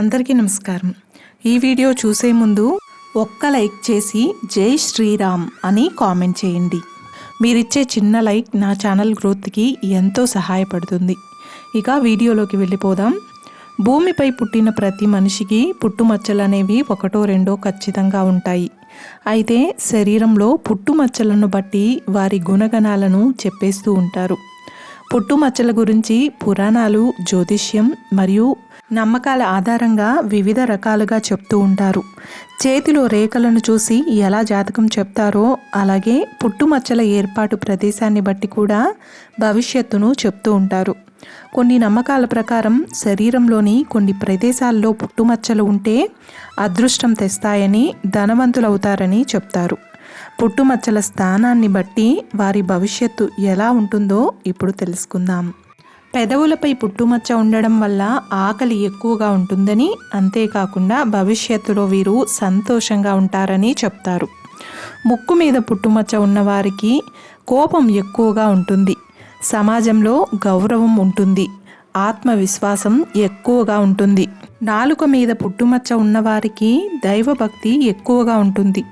అందరికీ నమస్కారం. ఈ వీడియో చూసే ముందు ఒక్క లైక్ చేసి జై శ్రీరామ్ అని కామెంట్ చేయండి. మీరిచ్చే చిన్న లైక్ నా ఛానల్ గ్రోత్కి ఎంతో సహాయపడుతుంది. ఇక వీడియోలోకి వెళ్ళిపోదాం. భూమిపై పుట్టిన ప్రతి మనిషికి పుట్టుమచ్చలు అనేవి ఒకటో రెండో ఖచ్చితంగా ఉంటాయి. అయితే శరీరంలో పుట్టుమచ్చలను బట్టి వారి గుణగణాలను చెప్పేస్తూ ఉంటారు. పుట్టుమచ్చల గురించి పురాణాలు జ్యోతిష్యం మరియు నమ్మకాల ఆధారంగా వివిధ రకాలుగా చెప్తూ ఉంటారు. చేతిలో రేఖలను చూసి ఎలా జాతకం చెప్తారో అలాగే పుట్టుమచ్చల ఏర్పాటు ప్రదేశాన్ని బట్టి కూడా భవిష్యత్తును చెప్తూ ఉంటారు. కొన్ని నమ్మకాల ప్రకారం శరీరంలోని కొన్ని ప్రదేశాల్లో పుట్టుమచ్చలు ఉంటే అదృష్టం తెస్తాయని ధనవంతులవుతారని చెప్తారు. పుట్టుమచ్చల స్థానాన్ని బట్టి వారి భవిష్యత్తు ఎలా ఉంటుందో ఇప్పుడు తెలుసుకుందాం. పెదవులపై పుట్టుమచ్చ ఉండడం వల్ల ఆకలి ఎక్కువగా ఉంటుందని అంతేకాకుండా భవిష్యత్తులో వీరు సంతోషంగా ఉంటారని చెప్తారు. ముక్కు మీద పుట్టుమచ్చ ఉన్నవారికి కోపం ఎక్కువగా ఉంటుంది. సమాజంలో గౌరవం ఉంటుంది. ఆత్మవిశ్వాసం ఎక్కువగా ఉంటుంది. నాలుక మీద పుట్టుమచ్చ ఉన్నవారికి దైవభక్తి ఎక్కువగా ఉంటుంది.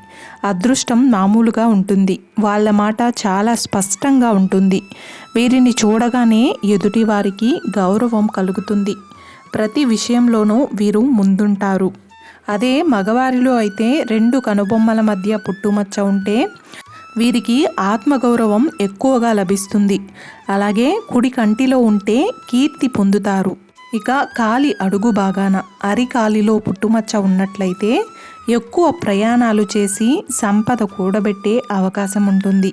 అదృష్టం మామూలుగా ఉంటుంది. వాళ్ళ మాట చాలా స్పష్టంగా ఉంటుంది. వీరిని చూడగానే ఎదుటి వారికి గౌరవం కలుగుతుంది. ప్రతి విషయంలోనూ వీరు ముందుంటారు. అదే మగవారిలో అయితే రెండు కనుబొమ్మల మధ్య పుట్టుమచ్చ ఉంటే వీరికి ఆత్మగౌరవం ఎక్కువగా లభిస్తుంది. అలాగే కుడి కంటిలో ఉంటే కీర్తి పొందుతారు. ఇక కాలి అడుగు బాగాన అరికాలిలో పుట్టుమచ్చ ఉన్నట్లయితే ఎక్కువ ప్రయాణాలు చేసి సంపద కూడబెట్టే అవకాశం ఉంటుంది.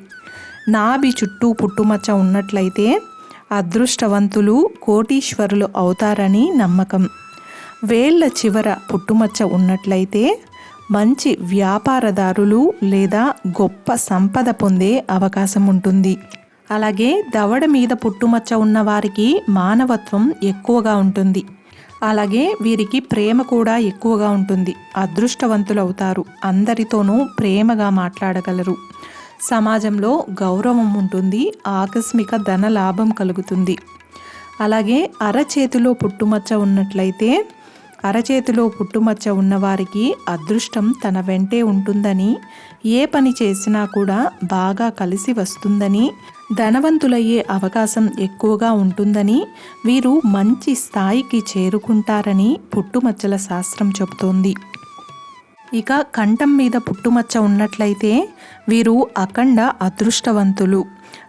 నాభి చుట్టూ పుట్టుమచ్చ ఉన్నట్లయితే అదృష్టవంతులు కోటీశ్వరులు అవుతారని నమ్మకం. వేళ్ళ చివర పుట్టుమచ్చ ఉన్నట్లయితే మంచి వ్యాపారదారులు లేదా గొప్ప సంపద పొందే అవకాశం ఉంటుంది. అలాగే దవడ మీద పుట్టుమచ్చ ఉన్న వారికి మానవత్వం ఎక్కువగా ఉంటుంది. అలాగే వీరికి ప్రేమ కూడా ఎక్కువగా ఉంటుంది. అదృష్టవంతులు అవుతారు అందరితోనూ ప్రేమగా మాట్లాడగలరు. సమాజంలో గౌరవం ఉంటుంది. ఆకస్మిక ధన లాభం కలుగుతుంది. అలాగే అరచేతిలో పుట్టుమచ్చ ఉన్నట్లయితే అరచేతిలో పుట్టుమచ్చ ఉన్నవారికి అదృష్టం తన వెంటే ఉంటుందని ఏ పని చేసినా కూడా బాగా కలిసి వస్తుందని ధనవంతులయ్యే అవకాశం ఎక్కువగా ఉంటుందని వీరు మంచి స్థాయికి చేరుకుంటారని పుట్టుమచ్చల శాస్త్రం చెబుతోంది. ఇక కంఠం మీద పుట్టుమచ్చ ఉన్నట్లయితే వీరు అఖండ అదృష్టవంతులు.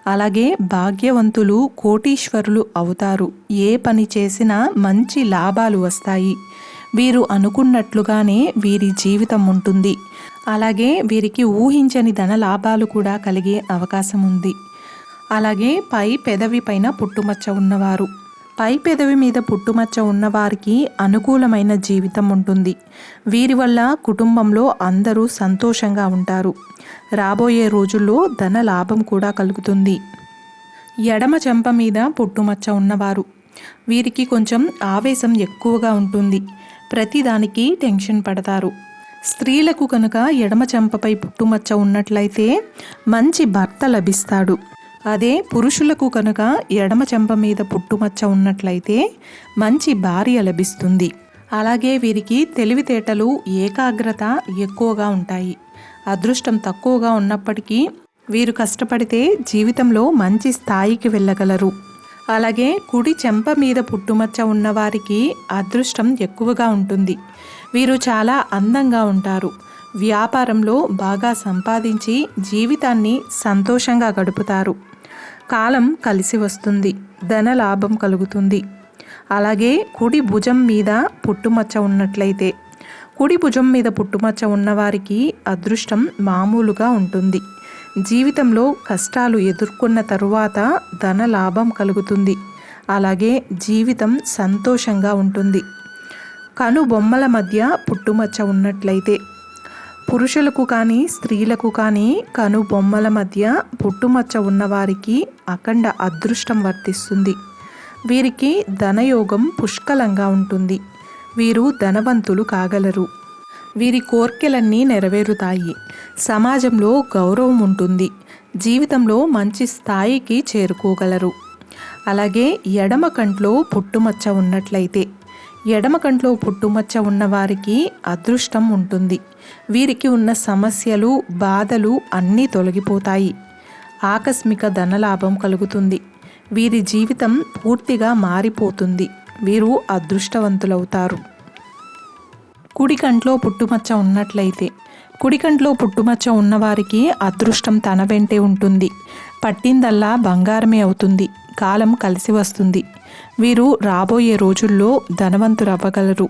అలాగే భాగ్యవంతులు కోటీశ్వరులు అవుతారు. ఏ పని చేసినా మంచి లాభాలు వస్తాయి. వీరు అనుకున్నట్లుగానే వీరి జీవితం ఉంటుంది. అలాగే వీరికి ఊహించని ధన లాభాలు కూడా కలిగే అవకాశం ఉంది. అలాగే పై పెదవి పైన పుట్టుమచ్చ ఉన్నవారు. పై పెదవి మీద పుట్టుమచ్చ ఉన్నవారికి అనుకూలమైన జీవితం ఉంటుంది. వీరి వల్ల కుటుంబంలో అందరూ సంతోషంగా ఉంటారు. రాబోయే రోజుల్లో ధన లాభం కూడా కలుగుతుంది. ఎడమ చెంప మీద పుట్టుమచ్చ ఉన్నవారు. వీరికి కొంచెం ఆవేశం ఎక్కువగా ఉంటుంది. ప్రతిదానికి టెన్షన్ పడతారు. స్త్రీలకు కనుక ఎడమ చెంపపై పుట్టుమచ్చ ఉన్నట్లయితే మంచి భర్త లభిస్తాడు. అదే పురుషులకు కనుక ఎడమ చెంప మీద పుట్టుమచ్చ ఉన్నట్లయితే మంచి భార్య లభిస్తుంది. అలాగే వీరికి తెలివితేటలు ఏకాగ్రత ఎక్కువగా ఉంటాయి. అదృష్టం తక్కువగా ఉన్నప్పటికీ వీరు కష్టపడితే జీవితంలో మంచి స్థాయికి వెళ్ళగలరు. అలాగే కుడి చెంప మీద పుట్టుమచ్చ ఉన్నవారికి అదృష్టం ఎక్కువగా ఉంటుంది. వీరు చాలా అందంగా ఉంటారు. వ్యాపారంలో బాగా సంపాదించి జీవితాన్ని సంతోషంగా గడుపుతారు. కాలం కలిసి వస్తుంది. ధన లాభం కలుగుతుంది. అలాగే కుడి భుజం మీద పుట్టుమచ్చ ఉన్నట్లయితే కుడి భుజం మీద పుట్టుమచ్చ ఉన్నవారికి అదృష్టం మామూలుగా ఉంటుంది. జీవితంలో కష్టాలు ఎదుర్కొన్న తరువాత ధన లాభం కలుగుతుంది. అలాగే జీవితం సంతోషంగా ఉంటుంది. కను బొమ్మల మధ్య పుట్టుమచ్చ ఉన్నట్లయితే. పురుషులకు కానీ స్త్రీలకు కానీ కను బొమ్మల మధ్య పుట్టుమచ్చ ఉన్నవారికి అఖండ అదృష్టం వర్తిస్తుంది. వీరికి ధనయోగం పుష్కలంగా ఉంటుంది. వీరు ధనవంతులు కాగలరు. వీరి కోర్కెలన్నీ నెరవేరుతాయి. సమాజంలో గౌరవం ఉంటుంది. జీవితంలో మంచి స్థాయికి చేరుకోగలరు. అలాగే ఎడమ కంట్లో పుట్టుమచ్చ ఉన్నట్లయితే. ఎడమ కంట్లో పుట్టుమచ్చ ఉన్నవారికి అదృష్టం ఉంటుంది. వీరికి ఉన్న సమస్యలు బాధలు అన్నీ తొలగిపోతాయి. ఆకస్మిక ధనలాభం కలుగుతుంది. వీరి జీవితం పూర్తిగా మారిపోతుంది. వీరు అదృష్టవంతులవుతారు. కుడి కంట్లో పుట్టుమచ్చ ఉన్నట్లయితే కుడి కంట్లో పుట్టుమచ్చ ఉన్నవారికి అదృష్టం తన వెంటే ఉంటుంది. పట్టిందల్లా బంగారమే అవుతుంది. కాలం కలిసి వస్తుంది. వీరు రాబోయే రోజుల్లో ధనవంతురవ్వగలరు.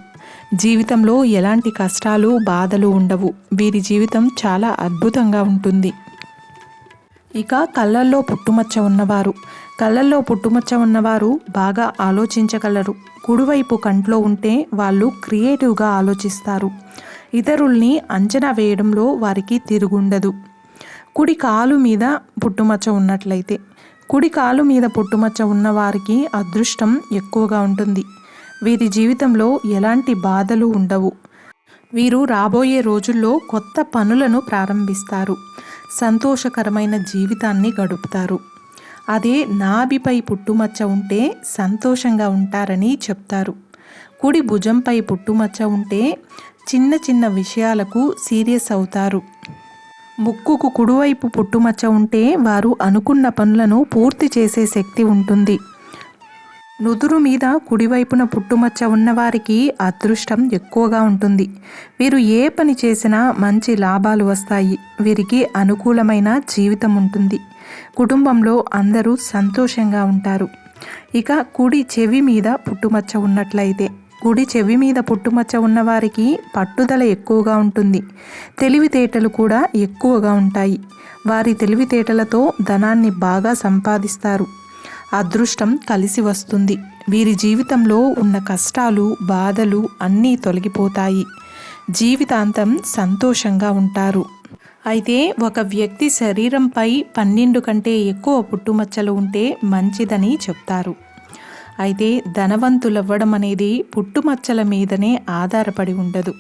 జీవితంలో ఎలాంటి కష్టాలు బాధలు ఉండవు. వీరి జీవితం చాలా అద్భుతంగా ఉంటుంది. ఇక కళ్ళల్లో పుట్టుమచ్చ ఉన్నవారు. కళ్ళల్లో పుట్టుమచ్చ ఉన్నవారు బాగా ఆలోచించగలరు. కుడివైపు కంట్లో ఉంటే వాళ్ళు క్రియేటివ్గా ఆలోచిస్తారు. ఇతరుల్ని అంచనా వేయడంలో వారికి తిరుగుండదు. కుడి కాలు మీద పుట్టుమచ్చ ఉన్నట్లయితే. కుడి కాలు మీద పుట్టుమచ్చ ఉన్నవారికి అదృష్టం ఎక్కువగా ఉంటుంది. వీరి జీవితంలో ఎలాంటి బాధలు ఉండవు. వీరు రాబోయే రోజుల్లో కొత్త పనులను ప్రారంభిస్తారు. సంతోషకరమైన జీవితాన్ని గడుపుతారు. అదే నాభిపై పుట్టుమచ్చ ఉంటే సంతోషంగా ఉంటారని చెప్తారు. కుడి భుజంపై పుట్టుమచ్చ ఉంటే చిన్న చిన్న విషయాలకు సీరియస్ అవుతారు. ముక్కుకు కుడివైపు పుట్టుమచ్చ ఉంటే వారు అనుకున్న పనులను పూర్తి చేసే శక్తి ఉంటుంది. నుదురు మీద కుడివైపున పుట్టుమచ్చ ఉన్నవారికి అదృష్టం ఎక్కువగా ఉంటుంది. వీరు ఏ పని చేసినా మంచి లాభాలు వస్తాయి. వీరికి అనుకూలమైన జీవితం ఉంటుంది. కుటుంబంలో అందరూ సంతోషంగా ఉంటారు. ఇక కుడి చెవి మీద పుట్టుమచ్చ ఉన్నట్లయితే కుడి చెవి మీద పుట్టుమచ్చ ఉన్నవారికి పట్టుదల ఎక్కువగా ఉంటుంది. తెలివితేటలు కూడా ఎక్కువగా ఉంటాయి. వారి తెలివితేటలతో ధనాన్ని బాగా సంపాదిస్తారు. అదృష్టం కలిసి వస్తుంది. వీరి జీవితంలో ఉన్న కష్టాలు బాధలు అన్నీ తొలగిపోతాయి. జీవితాంతం సంతోషంగా ఉంటారు. అయితే ఒక వ్యక్తి శరీరంపై పన్నెండు కంటే ఎక్కువ పుట్టుమచ్చలు ఉంటే మంచిదని చెప్తారు. అయితే ధనవంతులవ్వడం అనేది పుట్టుమచ్చల మీదనే ఆధారపడి ఉండదు.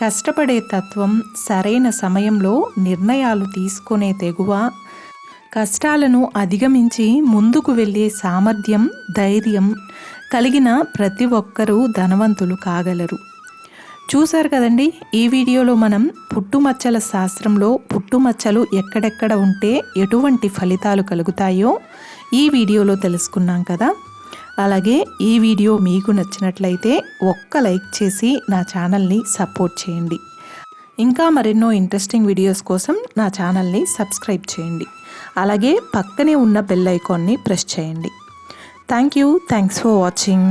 కష్టపడే తత్వం సరైన సమయంలో నిర్ణయాలు తీసుకునే తెగువ కష్టాలను అధిగమించి ముందుకు వెళ్ళే సామర్థ్యం ధైర్యం కలిగిన ప్రతి ఒక్కరూ ధనవంతులు కాగలరు. చూశారు కదండి ఈ వీడియోలో మనం పుట్టుమచ్చల శాస్త్రంలో పుట్టుమచ్చలు ఎక్కడెక్కడ ఉంటే ఎటువంటి ఫలితాలు కలుగుతాయో ఈ వీడియోలో తెలుసుకున్నాం కదా. అలాగే ఈ వీడియో మీకు నచ్చినట్లయితే ఒక్క లైక్ చేసి నా ఛానల్ని సపోర్ట్ చేయండి. ఇంకా మరెన్నో ఇంట్రెస్టింగ్ వీడియోస్ కోసం నా ఛానల్ని సబ్స్క్రైబ్ చేయండి. అలాగే పక్కనే ఉన్న బెల్ ఐకాన్ని ప్రెస్ చేయండి. Thank you thanks for watching